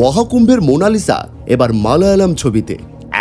মহাকুম্ভের Mona Lisa এবার মালায়ালাম ছবিতে।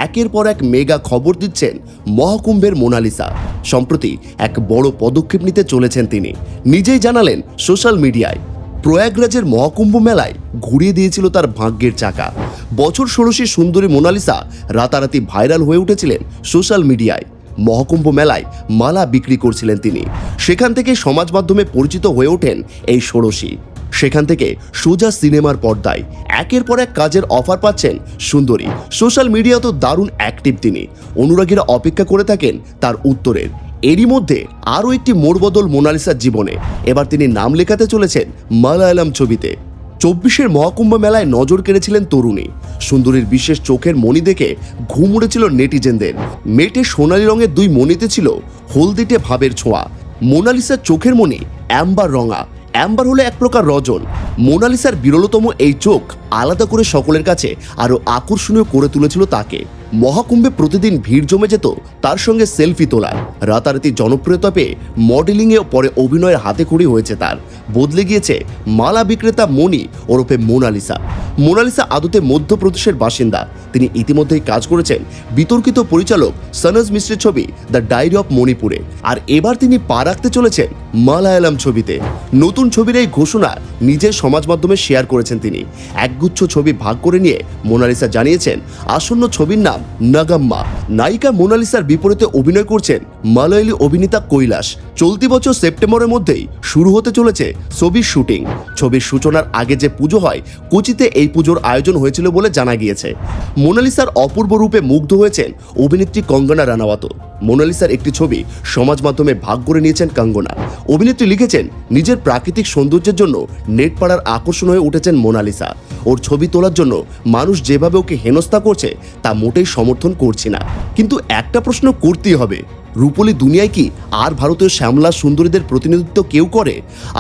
একের পর এক মেগা খবর দিচ্ছেন মহাকুম্ভের মোনালিসা। সম্প্রতি এক বড় পদক্ষেপ নিতে চলেছেন তিনি। নিজেই জানালেন সোশ্যাল মিডিয়ায়, প্রয়াগরাজের মহাকুম্ভ মেলায় ঘুরিয়ে দিয়েছিল তার ভাগ্যের চাকা। বছর ষোড়শী সুন্দরী মোনালিসা রাতারাতি ভাইরাল হয়ে উঠেছিলেন সোশ্যাল মিডিয়ায়। মহাকুম্ভ মেলায় মালা বিক্রি করছিলেন তিনি। সেখান থেকে সমাজ মাধ্যমে পরিচিত হয়ে ওঠেন এই ষোড়শী। সেখান থেকে সোজা সিনেমার পর্দায় একের পর এক কাজের অফার পাচ্ছেন সুন্দরী। সোশ্যাল মিডিয়া তো দারুণ অ্যাক্টিভ তিনি। অনুরাগীরা অপেক্ষা করে থাকেন তার উত্তরের। এরই মধ্যে আরও একটি মোড়বদল মোনালিসার জীবনে। এবার তিনি নাম লেখাতে চলেছেন মালায়ালাম ছবিতে। চব্বিশের মহাকুম্ভ মেলায় নজর কেড়েছিলেন তরুণী। সুন্দরীর বিশেষ চোখের মণি দেখে ঘুম উড়েছিল নেটিজেনদের। মেটে সোনালী রঙের দুই মণিতে ছিল হলদিটে ভাবের ছোঁয়া। মোনালিসার চোখের মণি অ্যাম্বার রঙা। অ্যাম্বার হলো এক প্রকার রজন মোনালিসার বিরলতম এই চোখ আলাদা করে সকলের কাছে আরও আকর্ষণীয় করে তুলেছিল তাকে। মহাকুম্ভে প্রতিদিন ভিড় জমে যেত তার সঙ্গে সেলফি তোলায়। রাতারাতি জনপ্রিয়তা পেয়ে মডেলিংয়ে পরে অভিনয়ের হাতে খড়ি হয়েছে তার। বদলে গিয়েছে মালা বিক্রেতা মণি ওরফে মোনালিসা। মোনালিসা আদতে মধ্যপ্রদেশের বাসিন্দা। তিনি ইতিমধ্যেই কাজ করেছেন বিতর্কিত পরিচালক সনজ মিশ্রের ছবি দ্য ডায়েরি অফ মণিপুরে। আর এবার তিনি পা রাখতে চলেছেন মালায়ালাম ছবিতে। নতুন ছবির এই ঘোষণা নিজের সমাজ মাধ্যমে শেয়ার করেছেন তিনি। একগুচ্ছ ছবি ভাগ করে নিয়ে মোনালিসা জানিয়েছেন, আসন্ন ছবির নাম নাগাম্মা। নায়িকা মোনালিসার বিপরীতে অভিনয় করছেন মালয়ালি অভিনেতা কৈলাস। চলতি বছর সেপ্টেম্বরের মধ্যেই শুরু হতে চলেছে ছবির শুটিং। ছবির সূচনার আগে যে পুজো হয়, কোচিতে এই পুজোর আয়োজন হয়েছিল বলে জানা গিয়েছে। মোনালিসার অপূর্ব রূপে মুগ্ধ হয়েছেন অভিনেত্রী কঙ্গনা রানাওয়াত। মোনালিসার একটি ছবি সমাজ মাধ্যমে ভাগ করে নিয়েছেন কঙ্গনা। অভিনেত্রী লিখেছেন, নিজের প্রাকৃতিক সৌন্দর্যের জন্য নেট পাড়ার আকর্ষণ হয়ে উঠেছেন মোনালিসা। ওর ছবি তোলার জন্য মানুষ যেভাবে ওকে হেনস্থা করছে, তা মোটেই সমর্থন করছি না। কিন্তু একটা প্রশ্ন করতেই হবে রূপলী দুনিয়ায় কি আর ভারতীয় শ্যামলা সুন্দরীদের প্রতিনিধিত্ব কেউ করে?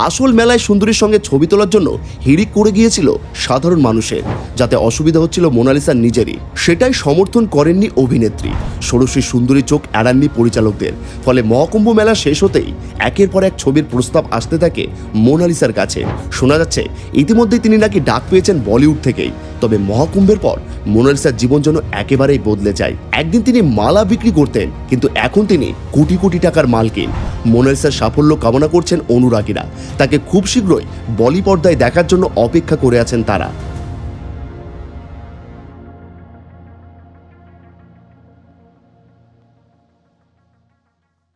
আসল মেলায় সুন্দরীর সঙ্গে ছবি তোলার জন্য হিড়িক করে গিয়েছিল সাধারণ মানুষের, যাতে অসুবিধা হচ্ছিল মোনালিসার নিজেরই। সেটাই সমর্থন করেননি অভিনেত্রী। ষোড়শী সুন্দরী চোখ এড়াননি পরিচালকদের, ফলে মহাকুম্ভ মেলা শেষ হতেই একের পর এক ছবির প্রস্তাব আসতে থাকে মোনালিসার কাছে। শোনা যাচ্ছে, ইতিমধ্যেই তিনি নাকি ডাক পেয়েছেন বলিউড থেকেই। তবে মহাকুম্ভের পর মোনালিসার জীবন যেন একেবারেই বদলে যায়। একদিন তিনি মালা বিক্রি করতেন, কিন্তু এখন তিনি কোটি কোটি টাকার মালকিন। মোনালিসার সাফল্য কামনা করছেন অনুরাগীরা। তাকে খুব শীঘ্রই বলি পর্দায় দেখার জন্য অপেক্ষা করে আছেন তারা।